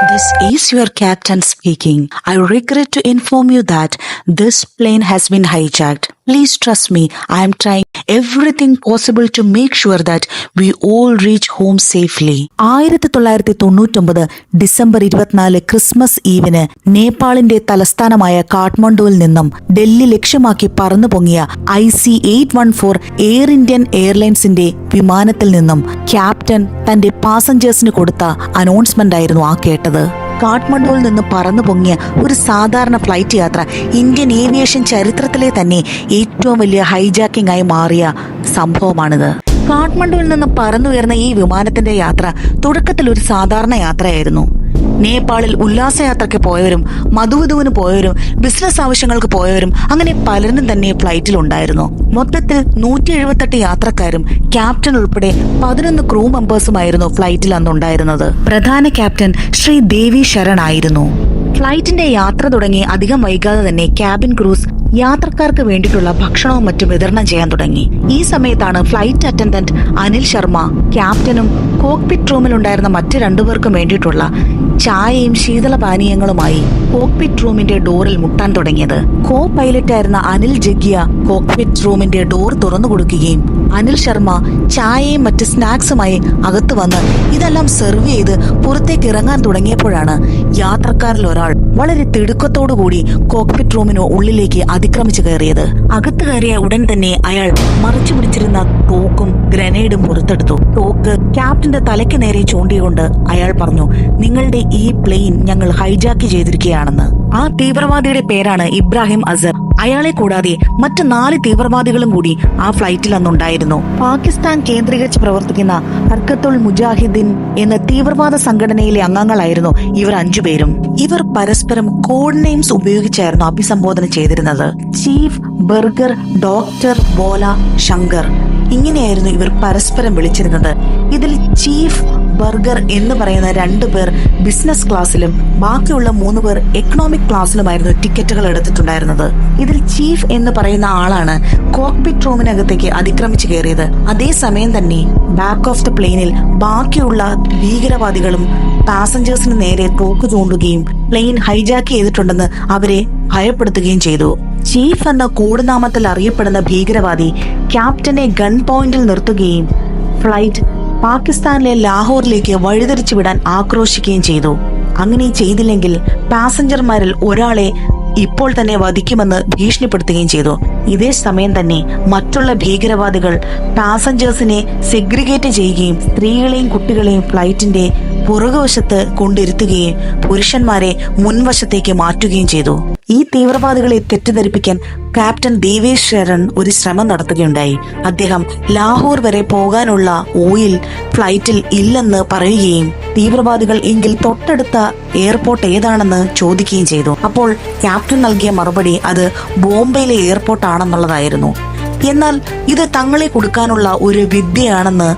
This is your captain speaking. I regret to inform you that this plane has been hijacked. Please trust me, I am trying everything possible to make sure that we all reach home safely. ആയിരത്തി തൊള്ളായിരത്തി തൊണ്ണൂറ്റൊമ്പത് December ഇരുപത്തിനാല് Christmas ഈവിന് നേപ്പാളിന്റെ തലസ്ഥാനമായ കാഠ്മണ്ഡുവിൽ നിന്നും ഡൽഹി ലക്ഷ്യമാക്കി പറന്നു പൊങ്ങിയ I C eight one four air Indian എയർലൈൻസിന്റെ വിമാനത്തിൽ നിന്നും ക്യാപ്റ്റൻ തന്റെ പാസഞ്ചേഴ്സിന് കൊടുത്ത അനൗൺസ്മെന്റ് ആയിരുന്നു ആ കേട്ടത് കാഠ്മണ്ഡുവിൽ നിന്ന് പറന്നു പൊങ്ങിയ ഒരു സാധാരണ ഫ്ലൈറ്റ് യാത്ര ഇന്ത്യൻ ഏവിയേഷൻ ചരിത്രത്തിലെ തന്നെ ഏറ്റവും വലിയ ഹൈജാക്കിംഗ് ആയി മാറിയ സംഭവമാണിത്. കാഠ്മണ്ഡുവിൽ നിന്ന് പറന്നുയർന്ന ഈ വിമാനത്തിന്റെ യാത്ര തുടക്കത്തിൽ ഒരു സാധാരണ യാത്രയായിരുന്നു. നേപ്പാളിൽ ഉല്ലാസയാത്രയ്ക്ക് പോയവരും മധുവധുവിന് പോയവരും ബിസിനസ് ആവശ്യങ്ങൾക്ക് പോയവരും അങ്ങനെ പലരും തന്നെ ഫ്ലൈറ്റിൽ ഉണ്ടായിരുന്നു മൊത്തത്തിൽ നൂറ്റി എഴുപത്തെട്ട് യാത്രക്കാരും ക്യാപ്റ്റൻ ഉൾപ്പെടെ പതിനൊന്ന് ക്രൂ മെമ്പേഴ്സുമായിരുന്നു ഫ്ലൈറ്റിൽ അന്നുണ്ടായിരുന്നത്. പ്രധാന ക്യാപ്റ്റൻ ശ്രീ ദേവി ശരൺ ആയിരുന്നു. ഫ്ലൈറ്റിന്റെ യാത്ര തുടങ്ങി അധികം വൈകാതെ തന്നെ ക്യാബിൻ ക്രൂസ് യാത്രക്കാർക്ക് വേണ്ടിയിട്ടുള്ള ഭക്ഷണവും മറ്റും വിതരണം ചെയ്യാൻ തുടങ്ങി. ഈ സമയത്താണ് ഫ്ലൈറ്റ് അറ്റൻഡന്റ് അനിൽ ശർമ്മ ക്യാപ്റ്റനും കോക്പിറ്റ് റൂമിലുണ്ടായിരുന്ന മറ്റു രണ്ടുപേർക്കും വേണ്ടിയിട്ടുള്ള ചായയും ശീതളപാനീയങ്ങളുമായി കോക്പിറ്റ് റൂമിന്റെ ഡോറിൽ മുട്ടാൻ തുടങ്ങിയത്. കോ പൈലറ്റായിരുന്ന അനിൽ ജഗ്യ കോക്പിറ്റ് റൂമിന്റെ ഡോർ തുറന്നു കൊടുക്കുകയും അനിൽ ശർമ്മ ചായയും മറ്റ് സ്നാക്സുമായി അകത്ത് വന്ന് ഇതെല്ലാം സെർവ് ചെയ്ത് പുറത്തേക്ക് ഇറങ്ങാൻ തുടങ്ങിയപ്പോഴാണ് യാത്രക്കാരിൽ ഒരാൾ വളരെ തിടുക്കത്തോടുകൂടി കോക്പിറ്റ് റൂമിന് ഉള്ളിലേക്ക് അതിക്രമിച്ചു കയറിയത്. അകത്ത് കയറിയ ഉടൻ തന്നെ അയാൾ മറിച്ചു പിടിച്ചിരുന്ന തോക്കും ഗ്രനേഡും പുറത്തെടുത്തു. തോക്ക് ക്യാപ്റ്റന്റെ തലയ്ക്ക് നേരെ ചൂണ്ടിയുകൊണ്ട് അയാൾ പറഞ്ഞു നിങ്ങളുടെ ഈ പ്ലെയിൻ ഞങ്ങൾ ഹൈജാക്ക് ചെയ്തിരിക്കുകയാണെന്ന്. ആ തീവ്രവാദിയുടെ പേരാണ് ഇബ്രാഹിം അസർ. അയാളെ കൂടാതെ മറ്റ് നാല് തീവ്രവാദികളും കൂടി ആ ഫ്ലൈറ്റിൽ അന്നുണ്ടായിരുന്നു. പാകിസ്ഥാൻ കേന്ദ്രീകരിച്ച് പ്രവർത്തിക്കുന്ന ഹർക്കത്തുൽ മുജാഹിദ്ദീൻ എന്ന തീവ്രവാദ സംഘടനയിലെ അംഗങ്ങളായിരുന്നു ഇവർ അഞ്ചുപേരും ഇവർ പരസ്പരം കോഡ് നെയിംസ് ഉപയോഗിച്ചായിരുന്നു അഭിസംബോധന ചെയ്തിരുന്നത്. Chief burger doctor Bhola Shankar. ഇങ്ങനെയായിരുന്നു ഇവർ പരസ്പരം വിളിച്ചിരുന്നത്. ഇതിൽ ചീഫ് ബർഗർ എന്ന് പറയുന്ന രണ്ടു പേർ ബിസിനസ് ക്ലാസ്സിലും ബാക്കിയുള്ള മൂന്ന് പേർ എക്കണോമിക് ക്ലാസ്സിലുമായിരുന്നു ടിക്കറ്റുകൾ എടുത്തിട്ടുണ്ടായിരുന്നത്. ഇതിൽ ചീഫ് എന്ന് പറയുന്ന ആളാണ് കോക്പിറ്റ് റൂമിനകത്തേക്ക് അതിക്രമിച്ചു കയറിയത്. അതേസമയം തന്നെ ബാക്ക് ഓഫ് ദ പ്ലെയിനിൽ ബാക്കിയുള്ള ഭീകരവാദികളും പാസഞ്ചേഴ്സിന് നേരെ തോക്ക് ചൂണ്ടുകയും പ്ലെയിൻ ഹൈജാക്ക് ചെയ്തിട്ടുണ്ടെന്ന് അവരെ ഭയപ്പെടുത്തുകയും ചെയ്തു. ചീഫ് എന്ന കൂടുനാമത്തിൽ അറിയപ്പെടുന്ന ഭീകരവാദി ക്യാപ്റ്റനെ ഗൺ പോയിന്റിൽ നിർത്തുകയും ഫ്ലൈറ്റ് പാകിസ്ഥാനിലെ ലാഹോറിലേക്ക് വഴിതിരിച്ചു വിടാൻ ആക്രോശിക്കുകയും ചെയ്തു. അങ്ങനെ ചെയ്തില്ലെങ്കിൽ പാസഞ്ചർമാരിൽ ഒരാളെ ഇപ്പോൾ തന്നെ വധിക്കുമെന്ന് ഭീഷണിപ്പെടുത്തുകയും ചെയ്തു. ഇതേ സമയം തന്നെ മറ്റുള്ള ഭീകരവാദികൾ പാസഞ്ചേഴ്സിനെ സെഗ്രിഗേറ്റ് ചെയ്യുകയും സ്ത്രീകളെയും കുട്ടികളെയും ഫ്ലൈറ്റിന്റെ പുറകുവശത്ത് കൊണ്ടിരുത്തുകയും പുരുഷന്മാരെ മുൻവശത്തേക്ക് മാറ്റുകയും ചെയ്തു. ഈ തീവ്രവാദികളെ തെറ്റിദ്ധരിപ്പിക്കാൻ ക്യാപ്റ്റൻ ദേവേഷ് ശരൺ ഒരു ശ്രമം നടത്തുകയുണ്ടായി. അദ്ദേഹം ലാഹോർ വരെ പോകാനുള്ള ഓയിൽ ഫ്ലൈറ്റിൽ ഇല്ലെന്ന് പറയുകയും തീവ്രവാദികൾ എങ്കിൽ തൊട്ടടുത്ത എയർപോർട്ട് ഏതാണെന്ന് ചോദിക്കുകയും ചെയ്തു. അപ്പോൾ ക്യാപ്റ്റൻ നൽകിയ മറുപടി അത് ബോംബെയിലെ എയർപോർട്ട് ആണെന്നുള്ളതായിരുന്നു എന്നാൽ ഇത് തങ്ങളെ കൊടുക്കാനുള്ള ഒരു വിദ്യയാണെന്ന്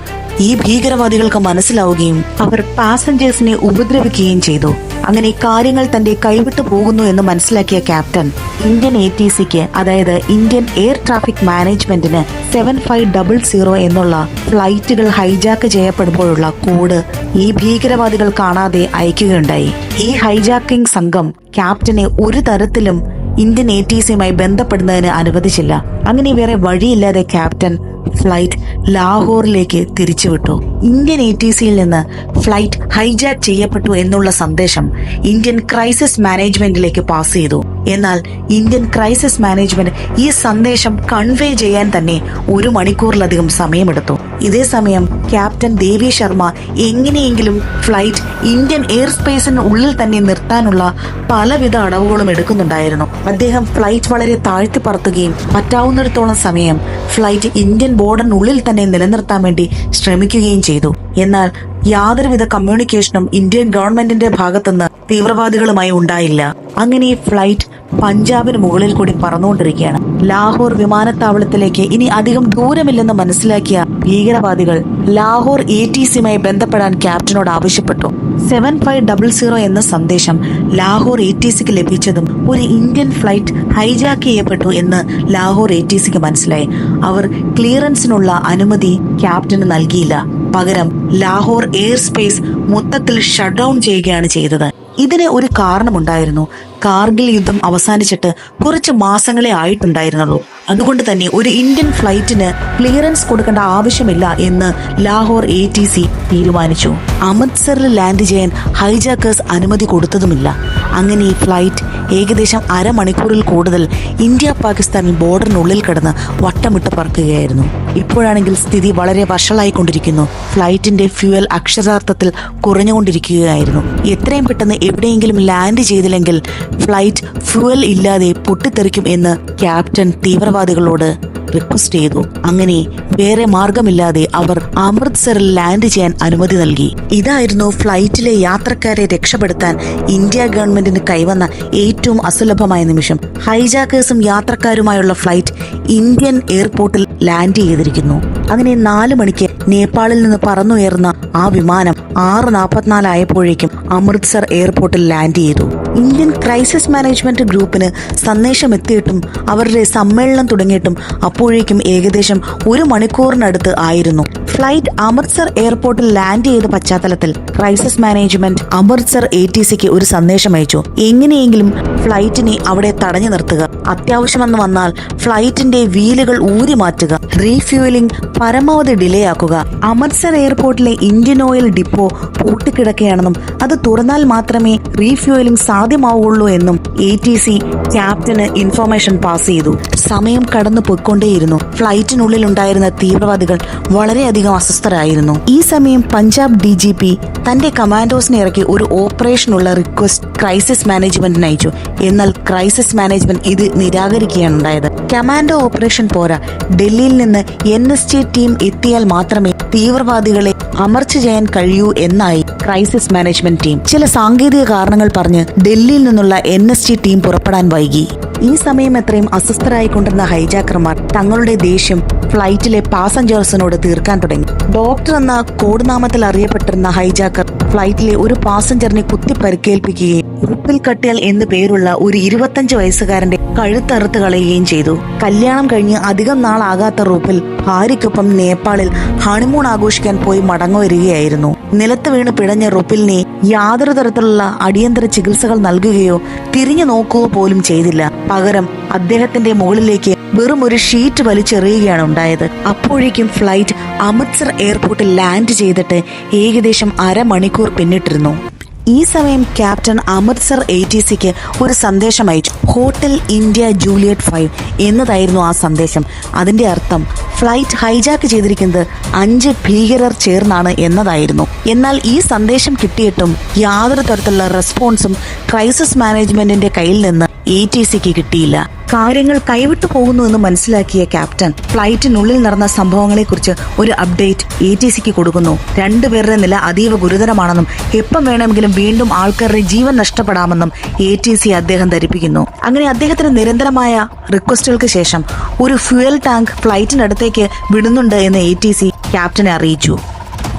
ഈ ഭീകരവാദികൾക്ക് മനസ്സിലാവുകയും അവർ പാസഞ്ചേഴ്സിനെ ഉപദ്രവിക്കുകയും ചെയ്തു. അങ്ങനെ കാര്യങ്ങൾ തന്റെ കൈവിട്ടു പോകുന്നു എന്ന് മനസ്സിലാക്കിയ ക്യാപ്റ്റൻ ഇന്ത്യൻ എ ടി സിക്ക് അതായത് ഇന്ത്യൻ എയർ ട്രാഫിക് മാനേജ്മെന്റിന് സെവൻ ഫൈവ് ഡബിൾ സീറോ എന്നുള്ള ഫ്ലൈറ്റുകൾ ഹൈജാക്ക് ചെയ്യപ്പെടുമ്പോഴുള്ള കോഡ് ഈ ഭീകരവാദികൾ കാണാതെ അയക്കുകയുണ്ടായി. ഈ ഹൈജാക്കിംഗ് സംഘം ക്യാപ്റ്റനെ ഒരു തരത്തിലും ഇന്ത്യൻ എ ടി സിയുമായി ബന്ധപ്പെടുന്നതിന് അനുവദിച്ചില്ല. അങ്ങനെ വേറെ വഴിയില്ലാതെ ക്യാപ്റ്റൻ ഫ്ലൈറ്റ് ലാഹോറിലേക്ക് തിരിച്ചുവിട്ടു. ഇന്ത്യൻ എ ടി സിയിൽ നിന്ന് ഫ്ലൈറ്റ് ഹൈജാക്ക് ചെയ്യപ്പെട്ടു എന്നുള്ള സന്ദേശം ഇന്ത്യൻ ക്രൈസിസ് മാനേജ്മെന്റിലേക്ക് പാസ് ചെയ്തു. എന്നാൽ ഇന്ത്യൻ ക്രൈസിസ് മാനേജ്മെന്റ് ഈ സന്ദേശം കൺവേ ചെയ്യാൻ തന്നെ ഒരു മണിക്കൂറിലധികം സമയമെടുത്തു. ഇതേ സമയം ക്യാപ്റ്റൻ ദേവി ശർമ്മ എങ്ങനെയെങ്കിലും ഫ്ലൈറ്റ് ഇന്ത്യൻ എയർ സ്പേസിന് ഉള്ളിൽ തന്നെ നിർത്താനുള്ള പലവിധ അടവുകളും എടുക്കുന്നുണ്ടായിരുന്നു. അദ്ദേഹം ഫ്ലൈറ്റ് വളരെ താഴ്ത്തി പറത്തുകയും പറ്റാവുന്നിടത്തോളം സമയം ഫ്ലൈറ്റ് ഇന്ത്യൻ ബോർഡറിനുള്ളിൽ തന്നെ നിലനിർത്താൻ വേണ്ടി ശ്രമിക്കുകയും ചെയ്തു. എന്നാൽ യാതൊരുവിധ കമ്മ്യൂണിക്കേഷനും ഇന്ത്യൻ ഗവൺമെന്റിന്റെ ഭാഗത്തുനിന്ന് തീവ്രവാദികളുമായി ഉണ്ടായില്ല. അങ്ങനെ ഈ ഫ്ലൈറ്റ് പഞ്ചാബിന് മുകളിൽ കൂടി പറന്നുകൊണ്ടിരിക്കുകയാണ്. ലാഹോർ വിമാനത്താവളത്തിലേക്ക് ഇനി അധികം ദൂരമില്ലെന്ന് മനസ്സിലാക്കിയ ഭീകരവാദികൾ ലാഹോർ എ ടി സിയുമായി ബന്ധപ്പെടാൻ ക്യാപ്റ്റനോട് ആവശ്യപ്പെട്ടു. സെവൻ ഫൈവ് ഡബിൾ സീറോ എന്ന സന്ദേശം ലാഹോർ എ ടി സിക്ക് ലഭിച്ചതും ഒരു ഇന്ത്യൻ ഫ്ലൈറ്റ് ഹൈജാക്ക് ചെയ്യപ്പെട്ടു എന്ന് ലാഹോർ എ ടി സിക്ക് മനസ്സിലായി. അവർ ക്ലിയറൻസിനുള്ള അനുമതി ക്യാപ്റ്റന് നൽകിയില്ല. പകരം ലാഹോർ എയർ സ്പേസ് മൊത്തത്തിൽ ഷട്ട് ഡൗൺ ചെയ്യുകയാണ് ചെയ്തത്. ഇതിന് ഒരു കാരണമുണ്ടായിരുന്നു. കാർഗിൽ യുദ്ധം അവസാനിച്ചിട്ട് കുറച്ച് മാസങ്ങളെ ആയിട്ടുണ്ടായിരുന്നുള്ളൂ. അതുകൊണ്ട് തന്നെ ഒരു ഇന്ത്യൻ ഫ്ലൈറ്റിന് ക്ലിയറൻസ് കൊടുക്കേണ്ട ആവശ്യമില്ല എന്ന് ലാഹോർ എ ടി സി തീരുമാനിച്ചു. അമൃത്സറിൽ ലാൻഡ് ചെയ്യാൻ ഹൈജാക്കേഴ്സ് അനുമതി കൊടുത്തതുമില്ല. അങ്ങനെ ഈ ഫ്ലൈറ്റ് ഏകദേശം അരമണിക്കൂറിൽ കൂടുതൽ ഇന്ത്യ പാകിസ്ഥാൻ ബോർഡറിനുള്ളിൽ കിടന്ന് വട്ടമിട്ട് പറക്കുകയായിരുന്നു. ഇപ്പോഴാണെങ്കിൽ സ്ഥിതി വളരെ വഷളായിക്കൊണ്ടിരിക്കുന്നു. ഫ്ലൈറ്റിന്റെ ഫ്യൂവൽ അക്ഷരാർത്ഥത്തിൽ കുറഞ്ഞുകൊണ്ടിരിക്കുകയായിരുന്നു. എത്രയും പെട്ടെന്ന് എവിടെയെങ്കിലും ലാൻഡ് ചെയ്തില്ലെങ്കിൽ ഫ്ലൈറ്റ് ഫ്യൂവൽ ഇല്ലാതെ പൊട്ടിത്തെറിക്കും എന്ന് ക്യാപ്റ്റൻ തീവ്രവാദികളോട് റിക്വസ്റ്റ് ചെയ്തു. അങ്ങനെ വേറെ മാർഗമില്ലാതെ അവർ അമൃത്സറിൽ ലാൻഡ് ചെയ്യാൻ അനുമതി നൽകി. ഇതായിരുന്നു ഫ്ലൈറ്റിലെ യാത്രക്കാരെ രക്ഷപ്പെടുത്താൻ ഇന്ത്യ ഗവൺമെന്റിന് കൈവന്ന ഏറ്റവും അസുലഭമായ നിമിഷം. ഹൈജാക്കേഴ്സും യാത്രക്കാരുമായുള്ള ഫ്ലൈറ്റ് ഇന്ത്യൻ എയർപോർട്ടിൽ ലാൻഡ് ചെയ്തിരിക്കുന്നു. അങ്ങനെ നാല് മണിക്ക് നേപ്പാളിൽ നിന്ന് പറന്നുയർന്ന ആ വിമാനം ആറ് നാൽപ്പത്തിനാലായപ്പോഴേക്കും അമൃത്സർ എയർപോർട്ടിൽ ലാൻഡ് ചെയ്തു. ഇന്ത്യൻ ക്രൈസിസ് മാനേജ്മെന്റ് ഗ്രൂപ്പിന് സന്ദേശം എത്തിയിട്ടും അവരുടെ സമ്മേളനം തുടങ്ങിയിട്ടും അപ്പോഴേക്കും ഏകദേശം ഒരു മണിക്കൂറിനടുത്ത് ആയിരുന്നു. ഫ്ലൈറ്റ് അമൃത്സർ എയർപോർട്ടിൽ ലാൻഡ് ചെയ്ത പശ്ചാത്തലത്തിൽ crisis management Amritsar A T സിക്ക് ഒരു സന്ദേശം അയച്ചു എങ്ങനെയെങ്കിലും ഫ്ലൈറ്റിനെ അവിടെ തടഞ്ഞു നിർത്തുക. അത്യാവശ്യമെന്ന് വന്നാൽ ഫ്ലൈറ്റിന്റെ വീലുകൾ ഊരി മാറ്റുക. റീഫ്യൂലിംഗ് പരമാവധി ഡിലേ ആക്കുക. അമൃത്സർ എയർപോർട്ടിലെ ഇന്ത്യൻ ഓയിൽ ഡിപ്പോ പൂട്ടിക്കിടക്കുകയാണെന്നും അത് തുറന്നാൽ മാത്രമേ റീഫ്യൂലിംഗ് സാധ്യമാവുള്ളൂ എന്നും എ ടി സി ക്യാപ്റ്റന് ഇൻഫർമേഷൻ പാസ് ചെയ്തു. സമയം കടന്നു പൊയ്ക്കൊണ്ടേയിരുന്നു ഫ്ലൈറ്റിനുള്ളിൽ ഉണ്ടായിരുന്ന തീവ്രവാദികൾ വളരെയധികം അസ്വസ്ഥരായിരുന്നു. ഈ സമയം പഞ്ചാബ് ഡി ജി പി തന്റെ കമാൻഡോസിനെ ഇറക്കി ഒരു ഓപ്പറേഷനുള്ള റിക്വസ്റ്റ് ക്രൈസിസ് മാനേജ്മെന്റിന് അയച്ചു എന്നാൽ ക്രൈസിസ് മാനേജ്മെന്റ് ഇത് നിരാകരിക്കുകയാണ് ഉണ്ടായത് കമാൻഡോ ഓപ്പറേഷൻ പോരാ. ഡൽഹിയിൽ നിന്ന് എൻ എസ് ടി ടീം എത്തിയാൽ മാത്രമേ തീവ്രവാദികളെ അമർച്ച ചെയ്യാൻ കഴിയൂ എന്നായി ക്രൈസിസ് മാനേജ്മെന്റ് ടീം. ചില സാങ്കേതിക കാരണങ്ങൾ പറഞ്ഞ് ഡൽഹിയിൽ നിന്നുള്ള എൻ എസ് ടി ടീം പുറപ്പെടാൻ വൈകി. ഈ സമയം എത്രയും അസ്വസ്ഥരായിക്കൊണ്ടിരുന്ന ഹൈജാക്കർമാർ തങ്ങളുടെ ദേഷ്യം ഫ്ലൈറ്റിലെ പാസഞ്ചേഴ്സിനോട് തീർക്കാൻ തുടങ്ങി. ഡോക്ടർ എന്ന കോഡ് നാമത്തിൽ അറിയപ്പെട്ടിരുന്ന ഹൈജാക്കർ ഫ്ലൈറ്റിലെ ഒരു പാസഞ്ചറിനെ കുത്തി പരിക്കേൽപ്പിക്കുകയും ഉറുപ്പിൽ കട്ടിയാൽ എന്നു പേരുള്ള ഒരു ഇരുപത്തഞ്ച് വയസ്സുകാരന്റെ കഴുത്തറുത്ത് കളയുകയും ചെയ്തു. കല്യാണം കഴിഞ്ഞ് അധികം നാളാകാത്ത റൂപ്പിൽ ഭാര്യയ്ക്കൊപ്പം നേപ്പാളിൽ ഹണിമൂൺ ആഘോഷിക്കാൻ പോയി മടങ്ങു വരികയായിരുന്നു നിലത്ത് വീണ് പിടഞ്ഞ റുപ്പിലിനെ യാതൊരു തരത്തിലുള്ള അടിയന്തര ചികിത്സകൾ നൽകുകയോ തിരിഞ്ഞു നോക്കുകയോ പോലും ചെയ്തില്ല. പകരം അദ്ദേഹത്തിന്റെ മുകളിലേക്ക് വെറും ഒരു ഷീറ്റ് വലിച്ചെറിയുകയാണ് ഉണ്ടായത്. അപ്പോഴേക്കും ഫ്ലൈറ്റ് അമൃത്സർ എയർപോർട്ടിൽ ലാൻഡ് ചെയ്തിട്ട് ഏകദേശം അരമണിക്കൂർ പിന്നിട്ടിരുന്നു. ഈ സമയം ക്യാപ്റ്റൻ അമൃത്സർ എ ടി സിക്ക് ഒരു സന്ദേശം അയച്ചു. ഹോട്ടൽ ഇന്ത്യ ജൂലിയറ്റ് ഫൈവ് എന്നതായിരുന്നു ആ സന്ദേശം. അതിന്റെ അർത്ഥം ഫ്ലൈറ്റ് ഹൈജാക്ക് ചെയ്തിരിക്കുന്നത് അഞ്ച് ഭീകരർ ചേർന്നാണ് എന്നതായിരുന്നു. എന്നാൽ ഈ സന്ദേശം കിട്ടിയിട്ടും യാതൊരു തരത്തിലുള്ള റെസ്പോൺസും ക്രൈസിസ് മാനേജ്മെന്റിന്റെ കയ്യിൽ നിന്ന് എ ടി സിക്ക് കിട്ടിയില്ല. കാര്യങ്ങൾ കൈവിട്ടു പോകുന്നു എന്ന് മനസ്സിലാക്കിയ ക്യാപ്റ്റൻ ഫ്ലൈറ്റിനുള്ളിൽ നടന്ന സംഭവങ്ങളെക്കുറിച്ച് ഒരു അപ്ഡേറ്റ് എ ടി സിക്ക് കൊടുക്കുന്നു. രണ്ടുപേരുടെ നില അതീവ ഗുരുതരമാണെന്നും എപ്പം വേണമെങ്കിലും വീണ്ടും ആൾക്കാരുടെ ജീവൻ നഷ്ടപ്പെടാമെന്നും എ ടി സി അദ്ദേഹം ധരിപ്പിക്കുന്നു. അങ്ങനെ അദ്ദേഹത്തിന് നിരന്തരമായ റിക്വസ്റ്റുകൾക്ക് ശേഷം ഒരു ഫ്യൂവൽ ടാങ്ക് ഫ്ലൈറ്റിനടുത്തേക്ക് വിടുന്നുണ്ട് എന്ന് എ ടി സി ക്യാപ്റ്റനെ അറിയിച്ചു.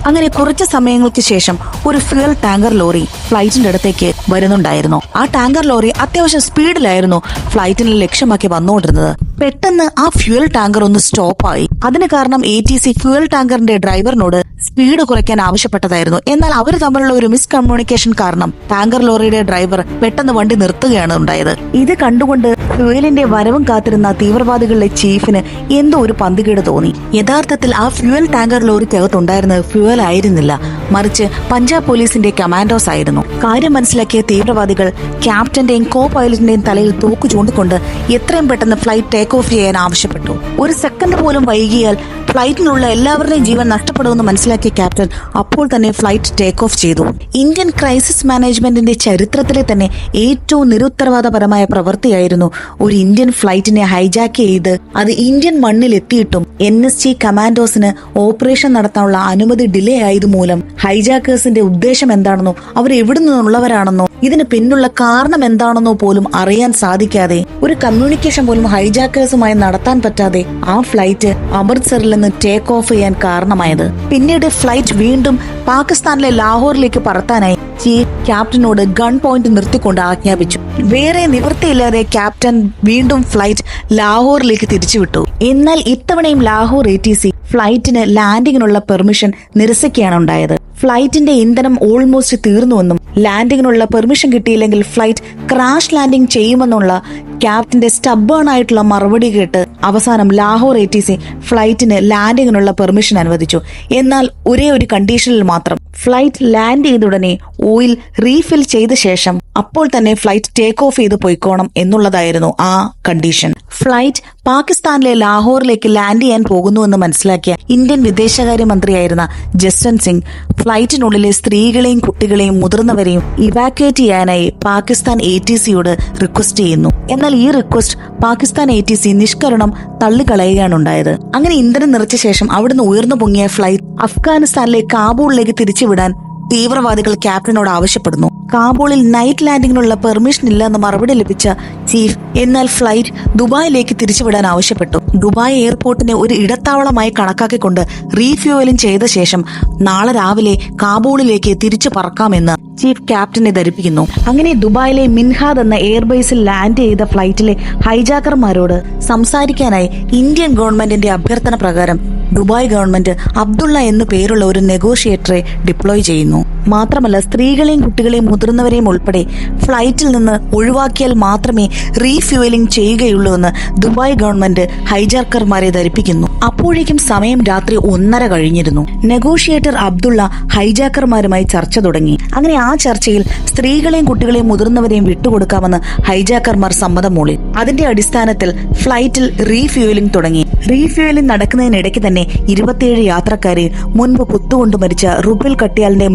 അങ്ങനെ കുറച്ച് സമയങ്ങൾക്ക് ശേഷം ഒരു ഫ്യൂൽ ടാങ്കർ ലോറി ഫ്ലൈറ്റിന്റെ അടുത്തേക്ക് വരുന്നുണ്ടായിരുന്നു. ആ ടാങ്കർ ലോറി അത്യാവശ്യം സ്പീഡിലായിരുന്നു ഫ്ലൈറ്റിനെ ലക്ഷ്യമാക്കി വന്നുകൊണ്ടിരുന്നത്. പെട്ടെന്ന് ആ ഫ്യൂൽ ടാങ്കർ ഒന്ന് സ്റ്റോപ്പായി അതിന് കാരണം എ ടി സി ഫ്യൂൽ ടാങ്കറിന്റെ ഡ്രൈവറിനോട് സ്പീഡ് കുറയ്ക്കാൻ ആവശ്യപ്പെട്ടതായിരുന്നു. എന്നാൽ അവർ തമ്മിലുള്ള ഒരു മിസ്കമ്മ്യൂണിക്കേഷൻ കാരണം ടാങ്കർ ലോറിയുടെ ഡ്രൈവർ പെട്ടെന്ന് വണ്ടി നിർത്തുകയാണ് ഉണ്ടായത്. ഇത് കണ്ടുകൊണ്ട് ഫ്യൂവലിന്റെ വരവും കാത്തിരുന്ന തീവ്രവാദികളുടെ ചീഫിന് എന്തോ ഒരു പന്തികേട് തോന്നി. യഥാർത്ഥത്തിൽ ആ ഫ്യൂവൽ ടാങ്കർ ലോറിക്കകത്തുണ്ടായിരുന്നത് ഫ്യൂവൽ ആയിരുന്നില്ല. മറിച്ച് പഞ്ചാബ് പോലീസിന്റെ കമാൻഡോസ് ആയിരുന്നു. കാര്യം മനസ്സിലാക്കിയ തീവ്രവാദികൾ ക്യാപ്റ്റന്റെയും കോ പൈലറ്റിന്റെയും തലയിൽ തോക്ക് ചൂണ്ടിക്കൊണ്ട് എത്രയും പെട്ടെന്ന് ഫ്ലൈറ്റ് ടേക്ക് ഓഫ് ചെയ്യാൻ ആവശ്യപ്പെട്ടു. ഒരു സെക്കൻഡ് പോലും വൈകിയാൽ ഫ്ലൈറ്റിലുള്ള എല്ലാവരുടെയും ജീവൻ നഷ്ടപ്പെടുമെന്ന് മനസ്സിലാക്കിയ ക്യാപ്റ്റൻ അപ്പോൾ തന്നെ ഫ്ലൈറ്റ് ടേക്ക് ഓഫ് ചെയ്തു. ഇന്ത്യൻ ക്രൈസിസ് മാനേജ്മെന്റിന്റെ ചരിത്രത്തിലെ തന്നെ ഏറ്റവും നിരുത്തരവാദപരമായ പ്രവൃത്തിയായിരുന്നു ഒരു ഇന്ത്യൻ ഫ്ലൈറ്റിനെ ഹൈജാക്ക് ചെയ്ത് അത് ഇന്ത്യൻ മണ്ണിൽ എത്തിയിട്ടും എൻ എസ് ജി കമാൻഡോസിന് ഓപ്പറേഷൻ നടത്താനുള്ള അനുമതി ഡിലേ ആയത് മൂലം ഹൈജാക്കേഴ്സിന്റെ ഉദ്ദേശം എന്താണെന്നോ അവർ എവിടെ നിന്നുള്ളവരാണെന്നോ ഇതിന് പിന്നുള്ള കാരണം എന്താണെന്നോ പോലും അറിയാൻ സാധിക്കാതെ ഒരു കമ്മ്യൂണിക്കേഷൻ പോലും ഹൈജാക്കേഴ്സുമായി നടത്താൻ പറ്റാതെ ആ ഫ്ലൈറ്റ് അമൃത്സറിൽ നിന്ന് ടേക്ക് ഓഫ് ചെയ്യാൻ കാരണമായത്. പിന്നീട് ഫ്ലൈറ്റ് വീണ്ടും പാകിസ്ഥാനിലെ ലാഹോറിലേക്ക് പറത്താനായി ചീഫ് ക്യാപ്റ്റനോട് ഗൺ പോയിന്റ് നിർത്തിക്കൊണ്ട് ആജ്ഞാപിച്ചു. വേറെ നിവൃത്തിയില്ലാതെ ക്യാപ്റ്റൻ വീണ്ടും ഫ്ലൈറ്റ് ലാഹോറിലേക്ക് തിരിച്ചുവിട്ടു. എന്നാൽ ഇത്തവണയും ലാഹോർ എ ടി സി ഫ്ലൈറ്റിന് ലാൻഡിങ്ങിനുള്ള പെർമിഷൻ നിരസിക്കുകയാണ് ഉണ്ടായത്. ഫ്ലൈറ്റിന്റെ ഇന്ധനം ഓൾമോസ്റ്റ് തീർന്നുവെന്നും ലാൻഡിങ്ങിനുള്ള പെർമിഷൻ കിട്ടിയില്ലെങ്കിൽ ഫ്ലൈറ്റ് ക്രാഷ് ലാൻഡിംഗ് ചെയ്യുമെന്നുള്ള ക്യാപ്റ്റന്റെ സ്റ്റബേൺ ആയിട്ടുള്ള മറുപടി കേട്ട് അവസാനം ലാഹോർ എ ടി സി ഫ്ലൈറ്റിന് ലാൻഡിങ്ങിനുള്ള പെർമിഷൻ അനുവദിച്ചു. എന്നാൽ ഒരേ ഒരു കണ്ടീഷനിൽ മാത്രം ഫ്ലൈറ്റ് ലാൻഡ് ചെയ്തുടനെ ഓയിൽ റീഫിൽ ചെയ്ത ശേഷം അപ്പോൾ തന്നെ ഫ്ലൈറ്റ് ടേക്ക് ഓഫ് ചെയ്ത് പോയിക്കോണം എന്നുള്ളതായിരുന്നു ആ കണ്ടീഷൻ ഫ്ലൈറ്റ് പാകിസ്ഥാനിലെ ലാഹോറിലേക്ക് ലാൻഡ് ചെയ്യാൻ പോകുന്നുവെന്ന് മനസ്സിലാക്കിയ ഇന്ത്യൻ വിദേശകാര്യ മന്ത്രിയായിരുന്ന ജസ്വന്ത് സിംഗ് ഫ്ലൈറ്റിനുള്ളിലെ സ്ത്രീകളെയും കുട്ടികളെയും മുതിർന്നവരെയും ഇവാക്യുവേറ്റ് ചെയ്യാനായി പാകിസ്ഥാൻ എ ടി സിയോട് റിക്വസ്റ്റ് ചെയ്യുന്നു. എന്നാൽ ഈ request Pakistan A T C നിഷ്കരണം തള്ളിക്കളയുകയാണ് ഉണ്ടായത് അങ്ങനെ ഇന്ധനം നിറച്ച ശേഷം അവിടുന്ന് ഉയർന്നു പൊങ്ങിയ ഫ്ലൈറ്റ് അഫ്ഗാനിസ്ഥാനിലെ കാബൂളിലേക്ക് തിരിച്ചുവിടാൻ തീവ്രവാദികൾ ക്യാപ്റ്റനോട് ആവശ്യപ്പെടുന്നു. കാബൂളിൽ നൈറ്റ് ലാൻഡിങ്ങിനുള്ള പെർമിഷൻ ഇല്ലെന്ന് മറുപടി ലഭിച്ച ചീഫ് എന്നാൽ ഫ്ലൈറ്റ് ദുബായിലേക്ക് തിരിച്ചുവിടാൻ ആവശ്യപ്പെട്ടു. ദുബായ് എയർപോർട്ടിനെ ഒരു ഇടത്താവളമായി കണക്കാക്കിക്കൊണ്ട് റീഫ്യൂവലിംഗ് ചെയ്ത ശേഷം നാളെ രാവിലെ കാബൂളിലേക്ക് തിരിച്ചു പറക്കാമെന്ന് ചീഫ് ക്യാപ്റ്റനെ ധരിപ്പിക്കുന്നു. അങ്ങനെ ദുബായിലെ മിൻഹാദ് എന്ന എയർബേസിൽ ലാൻഡ് ചെയ്ത ഫ്ലൈറ്റിലെ ഹൈജാക്കർമാരോട് സംസാരിക്കാനായി ഇന്ത്യൻ ഗവൺമെന്റിന്റെ അഭ്യർത്ഥന പ്രകാരം ദുബായ് ഗവൺമെന്റ് അബ്ദുള്ള എന്നു പേരുള്ള ഒരു നെഗോഷിയേറ്ററെ ഡിപ്ലോയ് ചെയ്യുന്നു. Não. മാത്രമല്ല സ്ത്രീകളെയും കുട്ടികളെയും മുതിർന്നവരെയും ഉൾപ്പെടെ ഫ്ലൈറ്റിൽ നിന്ന് ഒഴിവാക്കിയാൽ മാത്രമേ റീഫ്യൂവലിംഗ് ചെയ്യുകയുള്ളൂ എന്ന് ദുബായ് ഗവൺമെന്റ് ഹൈജാക്കർമാരെ ധരിപ്പിക്കുന്നു. അപ്പോഴേക്കും സമയം രാത്രി ഒന്നര കഴിഞ്ഞിരുന്നു. നെഗോഷിയേറ്റർ അബ്ദുള്ള ഹൈജാക്കർമാരുമായി ചർച്ച തുടങ്ങി. അങ്ങനെ ആ ചർച്ചയിൽ സ്ത്രീകളെയും കുട്ടികളെയും മുതിർന്നവരെയും വിട്ടുകൊടുക്കാമെന്ന് ഹൈജാക്കർമാർ സമ്മതം മൂളി. അതിന്റെ അടിസ്ഥാനത്തിൽ ഫ്ലൈറ്റിൽ റീഫ്യൂവലിംഗ് തുടങ്ങി. റീഫ്യൂവലിംഗ് നടക്കുന്നതിനിടയ്ക്ക് തന്നെ ഇരുപത്തിയേഴ് യാത്രക്കാരെ മുൻപ് കുത്തുകൊണ്ട് മരിച്ച റുബിൽ കട്ടിയാലിന്റെ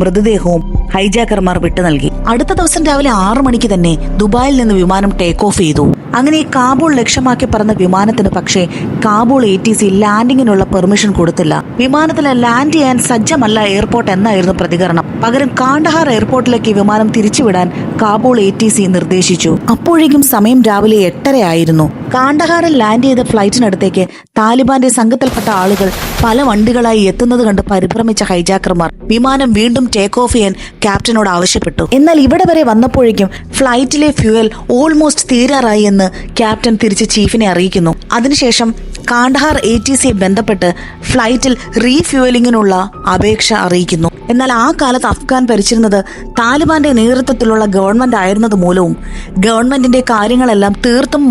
മൃതദേഹവും ഹൈജാക്കർമാർ വിട്ടു നൽകി. അടുത്ത ദിവസം രാവിലെ ആറു മണിക്ക് തന്നെ ദുബായിൽ നിന്ന് വിമാനം ടേക്ക് ഓഫ് ചെയ്തു. അങ്ങനെ കാബൂൾ ലക്ഷ്യമാക്കി പറഞ്ഞ വിമാനത്തിന് പക്ഷേ കാബൂൾ എ ടി സി ലാൻഡിങ്ങിനുള്ള പെർമിഷൻ കൊടുത്തില്ല. വിമാനത്തിൽ ലാൻഡ് ചെയ്യാൻ സജ്ജമല്ല എയർപോർട്ട് എന്നായിരുന്നു പ്രതികരണം. പകരം കാണ്ടഹാർ എയർപോർട്ടിലേക്ക് വിമാനം തിരിച്ചുവിടാൻ കാബൂൾ എ ടി സി നിർദ്ദേശിച്ചു. അപ്പോഴേക്കും സമയം രാവിലെ എട്ടര ആയിരുന്നു കാണ്ഡഹാറിൽ ലാൻഡ് ചെയ്ത ഫ്ലൈറ്റിനടുത്തേക്ക് താലിബാന്റെ സംഘത്തിൽപ്പെട്ട ആളുകൾ പല വണ്ടികളായി എത്തുന്നത് കണ്ട് പരിഭ്രമിച്ച ഹൈജാക്കർമാർ. വിമാനം വീണ്ടും ടേക്ക് ഓഫ് ചെയ്യാൻ ക്യാപ്റ്റനോട് ആവശ്യപ്പെട്ടു. എന്നാൽ ഇവിടെ വരെ വന്നപ്പോഴേക്കും ഫ്ലൈറ്റിലെ ഫ്യൂവൽ ഓൾമോസ്റ്റ് തീരാറായി എന്ന് ക്യാപ്റ്റൻ തിരിച്ച് ചീഫിനെ അറിയിക്കുന്നു. അതിനുശേഷം കാണ്ഡഹാർ എ ടി സിയെ ബന്ധപ്പെട്ട് ഫ്ലൈറ്റിൽ റീഫ്യൂവലിംഗിനുള്ള അപേക്ഷ അറിയിക്കുന്നു. എന്നാൽ ആ കാലത്ത് അഫ്ഗാൻ ഭരിച്ചിരുന്നത് താലിബാന്റെ നേതൃത്വത്തിലുള്ള ഗവൺമെന്റ് ആയിരുന്നത് മൂലവും ഗവൺമെന്റിന്റെ കാര്യങ്ങളെല്ലാം തീർത്തും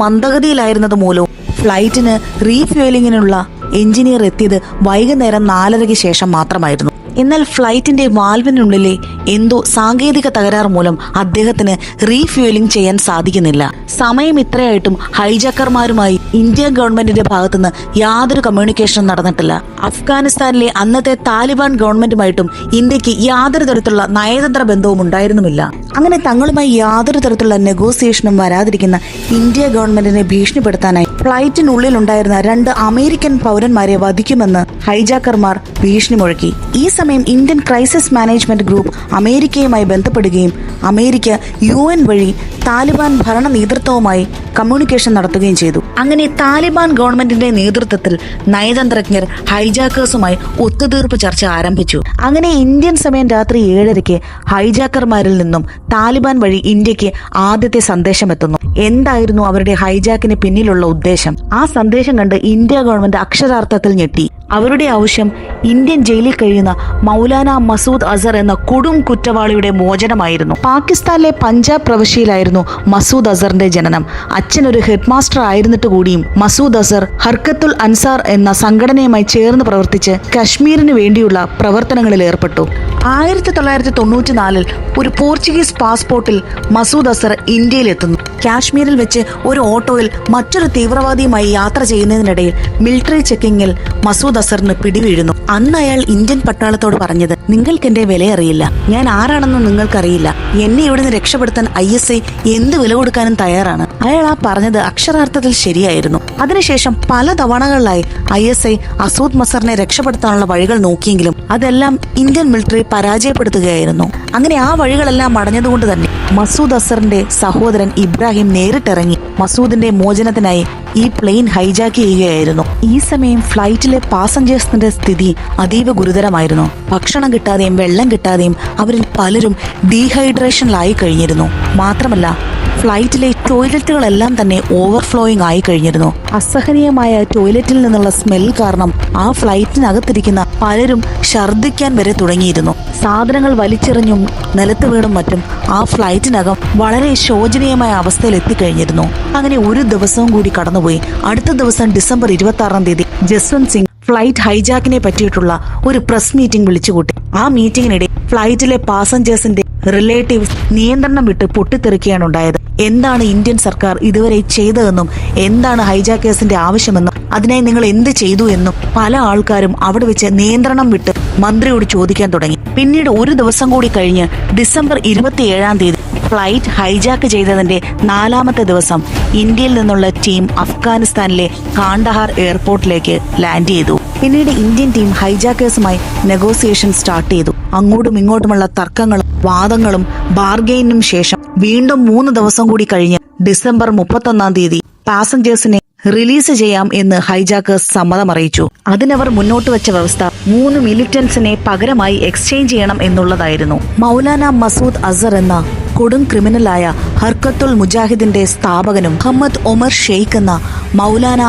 മന്ദഗതിയിലായിരുന്നത് മൂലവും ഫ്ലൈറ്റിന് റീഫ്യൂലിങ്ങിനുള്ള എഞ്ചിനീയർ എത്തിയത് വൈകുന്നേരം നാലരയ്ക്ക് ശേഷം മാത്രമായിരുന്നു. എന്നാൽ ഫ്ലൈറ്റിന്റെ വാൽവിനുള്ളിലെ എന്തോ സാങ്കേതിക തകരാർ മൂലം അദ്ദേഹത്തിന് റീഫ്യൂലിംഗ് ചെയ്യാൻ സാധിക്കുന്നില്ല. സമയം ഇത്രയായിട്ടും ഹൈജാക്കർമാരുമായി ഇന്ത്യൻ ഗവൺമെന്റിന്റെ ഭാഗത്തുനിന്ന് യാതൊരു കമ്മ്യൂണിക്കേഷനും നടന്നിട്ടില്ല. അഫ്ഗാനിസ്ഥാനിലെ അന്നത്തെ താലിബാൻ ഗവൺമെന്റുമായിട്ടും ഇന്ത്യയ്ക്ക് യാതൊരു തരത്തിലുള്ള നയതന്ത്ര ബന്ധവും ഉണ്ടായിരുന്നുമില്ല. അങ്ങനെ തങ്ങളുമായി യാതൊരു തരത്തിലുള്ള നെഗോസിയേഷനും വരാതിരിക്കുന്ന ഇന്ത്യ ഗവൺമെന്റിനെ ഭീഷണിപ്പെടുത്താനായി ഫ്ലൈറ്റിനുള്ളിൽ ഉണ്ടായിരുന്ന രണ്ട് അമേരിക്കൻ പൗരന്മാരെ വധിക്കുമെന്ന് ഹൈജാക്കർമാർ ഭീഷണി മുഴക്കി ഈ സമയം ഇന്ത്യൻ ക്രൈസിസ് മാനേജ്മെന്റ് ഗ്രൂപ്പ് അമേരിക്കയുമായി ബന്ധപ്പെടുകയും അമേരിക്ക യു എൻ വഴി താലിബാൻ ഭരണ നേതൃത്വവുമായി കമ്മ്യൂണിക്കേഷൻ നടത്തുകയും ചെയ്തു. അങ്ങനെ താലിബാൻ ഗവൺമെന്റിന്റെ നേതൃത്വത്തിൽ നയതന്ത്രജ്ഞർ ഹൈജാക്കേഴ്സുമായി ഒത്തുതീർപ്പ് ചർച്ച ആരംഭിച്ചു. അങ്ങനെ ഇന്ത്യൻ സമയം രാത്രി ഏഴരയ്ക്ക് ഹൈജാക്കർമാരിൽ നിന്നും താലിബാൻ വഴി ഇന്ത്യയ്ക്ക് ആദ്യത്തെ സന്ദേശം എത്തുന്നു. എന്തായിരുന്നു അവരുടെ ഹൈജാക്കിന് പിന്നിലുള്ള ഉദ്ദേശം? ആ സന്ദേശം കണ്ട് ഇന്ത്യ ഗവൺമെന്റ് അക്ഷരാർത്ഥത്തിൽ ഞെട്ടി. അവരുടെ ആവശ്യം ഇന്ത്യൻ ജയിലിൽ കഴിയുന്ന മൗലാന മസൂദ് അസർ എന്ന കൊടും കുറ്റവാളിയുടെ മോചനമായിരുന്നു. പാകിസ്ഥാനിലെ പഞ്ചാബ് പ്രവിശ്യയിലായിരുന്നു മസൂദ് അസറിന്റെ ജനനം. അച്ഛൻ ഒരു ഹെഡ് മാസ്റ്റർ ആയിരുന്നിട്ട് കൂടിയും മസൂദ് അസർ ഹർക്കത്തുൽ അൻസാർ എന്ന സംഘടനയുമായി ചേർന്ന് പ്രവർത്തിച്ച് കശ്മീരിന് വേണ്ടിയുള്ള പ്രവർത്തനങ്ങളിൽ ഏർപ്പെട്ടു. ആയിരത്തി തൊള്ളായിരത്തി തൊണ്ണൂറ്റിനാലിൽ ഒരു പോർച്ചുഗീസ് പാസ്പോർട്ടിൽ മസൂദ് അസർ ഇന്ത്യയിലെത്തുന്നു. കാശ്മീരിൽ വെച്ച് ഒരു ഓട്ടോയിൽ മറ്റൊരു തീവ്രവാദിയുമായി യാത്ര ചെയ്യുന്നതിനിടയിൽ മിലിറ്ററി ചെക്കിങ്ങിൽ മസൂദ് അസറിന് പിടിവീഴുന്നു. അന്ന് അയാൾ ഇന്ത്യൻ പട്ടാളത്തോട് പറഞ്ഞത് നിങ്ങൾക്ക് എന്റെ വില അറിയില്ല ഞാൻ ആരാണെന്ന് നിങ്ങൾക്കറിയില്ല. എന്നെ ഇവിടുന്ന് രക്ഷപ്പെടുത്താൻ ഐ എസ് ഐ എന്ത് വില കൊടുക്കാനും തയ്യാറാണ്. അയാൾ ആ പറഞ്ഞത് അക്ഷരാർത്ഥത്തിൽ ശരിയായിരുന്നു. അതിനുശേഷം പല തവണകളിലായി ഐ എസ് ഐ അസൂദ് മസറിനെ രക്ഷപ്പെടുത്താനുള്ള വഴികൾ നോക്കിയെങ്കിലും അതെല്ലാം ഇന്ത്യൻ മിലിറ്ററി പരാജയപ്പെടുത്തുകയായിരുന്നു. അങ്ങനെ ആ വഴികളെല്ലാം അടഞ്ഞതുകൊണ്ട് തന്നെ മസൂദ് അസറിന്റെ സഹോദരൻ ഇബ്രാഹിം നേരിട്ടിറങ്ങി. മസൂദിന്റെ മോചനത്തിനായി ഈ പ്ലെയിൻ ഹൈജാക്ക് ചെയ്യുകയായിരുന്നു. ഈ സമയം ഫ്ലൈറ്റിലെ പാസഞ്ചേഴ്സിന്റെ സ്ഥിതി അതീവ ഗുരുതരമായിരുന്നു. ഭക്ഷണം കിട്ടാതെയും വെള്ളം കിട്ടാതെയും അവരിൽ പലരും ഡീഹൈഡ്രേഷനിലായി കഴിഞ്ഞിരുന്നു. മാത്രമല്ല ഫ്ലൈറ്റിലെ ടോയ്ലറ്റുകളെല്ലാം തന്നെ ഓവർഫ്ലോയിങ് ആയി കഴിഞ്ഞിരുന്നു. അസഹനീയമായ ടോയ്ലറ്റിൽ നിന്നുള്ള സ്മെൽ കാരണം ആ ഫ്ലൈറ്റിനകത്തിരിക്കുന്ന പലരും ഛർദ്ദിക്കാൻ വരെ തുടങ്ങിയിരുന്നു. സാധനങ്ങൾ വലിച്ചെറിഞ്ഞും നിലത്ത് വീണും മറ്റും ആ ഫ്ലൈറ്റിനകം വളരെ ശോചനീയമായ അവസ്ഥയിൽ എത്തിക്കഴിഞ്ഞിരുന്നു. അങ്ങനെ ഒരു ദിവസവും കൂടി കടന്നുപോയി. അടുത്ത ദിവസം ഡിസംബർ ഇരുപത്തി ആറാം തീയതി ജസ്വന്ത് സിംഗ് ഫ്ലൈറ്റ് ഹൈജാക്കിനെ പറ്റിയിട്ടുള്ള ഒരു പ്രസ് മീറ്റിംഗ് വിളിച്ചുകൂട്ടി. ആ മീറ്റിംഗിനിടെ ഫ്ലൈറ്റിലെ പാസഞ്ചേഴ്സിന്റെ റിലേറ്റീവ്സ് നിയന്ത്രണം വിട്ട് പൊട്ടിത്തെറിക്കുകയാണ് ഉണ്ടായത്. എന്താണ് ഇന്ത്യൻ സർക്കാർ ഇതുവരെ ചെയ്തതെന്നും എന്താണ് ഹൈജാക്കേഴ്സിന്റെ ആവശ്യമെന്നും അതിനായി നിങ്ങൾ എന്ത് ചെയ്തു എന്നും പല ആൾക്കാരും അവിടെ വെച്ച് നിയന്ത്രണം വിട്ട് മന്ത്രിയോട് ചോദിക്കാൻ തുടങ്ങി. പിന്നീട് ഒരു ദിവസം കൂടി കഴിഞ്ഞ് ഡിസംബർ ഇരുപത്തിയേഴാം തീയതി ഫ്ലൈറ്റ് ഹൈജാക്ക് ചെയ്തതിന്റെ നാലാമത്തെ ദിവസം ഇന്ത്യയിൽ നിന്നുള്ള ടീം അഫ്ഗാനിസ്ഥാനിലെ കാണ്ടഹാർ എയർപോർട്ടിലേക്ക് ലാൻഡ് ചെയ്തു. പിന്നീട് ഇന്ത്യൻ ടീം ഹൈജാക്കേഴ്സുമായി നെഗോസിയേഷൻ സ്റ്റാർട്ട് ചെയ്തു. അങ്ങോട്ടും ഇങ്ങോട്ടുമുള്ള തർക്കങ്ങളും വാദങ്ങളും ബാർഗെയിനും ശേഷം വീണ്ടും മൂന്ന് ദിവസം കൂടി കഴിഞ്ഞ് ഡിസംബർ മുപ്പത്തൊന്നാം തീയതി പാസഞ്ചേഴ്സിനെ റിലീസ് ചെയ്യാം എന്ന് ഹൈജാക്കേഴ്സ് സമ്മതമറിയിച്ചു. അതിനവർ മുന്നോട്ട് വെച്ച വ്യവസ്ഥ മൂന്ന് മിലിറ്റൻസിനെ പകരമായി എക്സ്ചേഞ്ച് ചെയ്യണം എന്നുള്ളതായിരുന്നു. മൗലാന മസൂദ് അസർ എന്ന കൊടും ക്രിമിനലായ ഹർക്കത്തുൽ മുജാഹിദിന്റെ സ്ഥാപകനും മുഹമ്മദ് ഒമർ ഷെയ്ഖ് എന്ന മൗലാന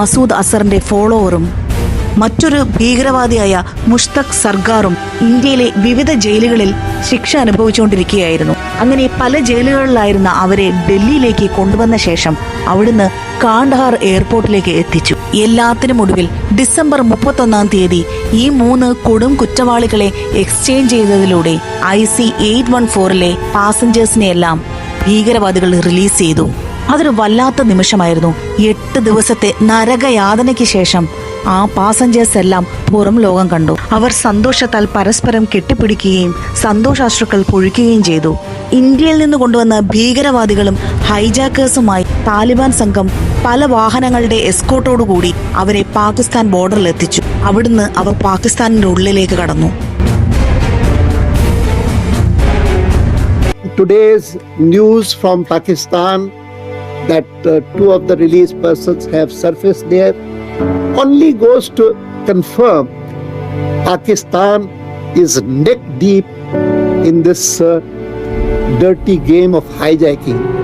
മസൂദ് അസറിന്റെ ഫോളോവറും മറ്റൊരു ഭീകരവാദിയായ മുഷ്തഖ് സർഗാറും ഇന്ത്യയിലെ വിവിധ ജയിലുകളിൽ ശിക്ഷ അനുഭവിച്ചുകൊണ്ടിരിക്കുകയായിരുന്നു. അങ്ങനെ പല ജയിലുകളിലായിരുന്ന അവരെ ഡൽഹിയിലേക്ക് കൊണ്ടുവന്ന ശേഷം അവിടുന്ന് കാണ്ഡഹാർ എയർപോർട്ടിലേക്ക് എത്തിച്ചു. എല്ലാത്തിനും ഒടുവിൽ ഡിസംബർ മുപ്പത്തൊന്നാം തീയതി ഈ മൂന്ന് കൊടും കുറ്റവാളികളെ എക്സ്ചേഞ്ച് ചെയ്തതിലൂടെ ഐ സി എയ്റ്റ് വൺ ഫോറിലെ പാസഞ്ചേഴ്സിനെയെല്ലാം ഭീകരവാദികൾ റിലീസ് ചെയ്തു. അതൊരു വല്ലാത്ത നിമിഷമായിരുന്നു. എട്ട് ദിവസത്തെ നരകയാതനയ്ക്ക് ശേഷം ആ പാസഞ്ചേഴ്സ് എല്ലാം പുറം ലോകം കണ്ടു. അവർ സന്തോഷത്താൽ പരസ്പരം കെട്ടിപ്പിടിക്കുകയും സന്തോഷാശ്രുക്കൾ പൊഴിക്കുകയും ചെയ്തു. ഇന്ത്യയിൽ നിന്ന് കൊണ്ടുവന്ന ഭീകരവാദികളും ഹൈജാക്കേഴ്സുമായി താലിബാൻ സംഘം പല വാഹനങ്ങളുടെ എസ്കോട്ടോടുകൂടി അവരെ പാകിസ്ഥാൻ ബോർഡറിൽ എത്തിച്ചു. അവിടുന്ന് അവർ പാകിസ്ഥാനിന്റെ ഉള്ളിലേക്ക് കടന്നു. Today's news from Pakistan that uh, two of the released persons have surfaced there. Only goes to confirm Pakistan is neck deep in this uh, dirty game of hijacking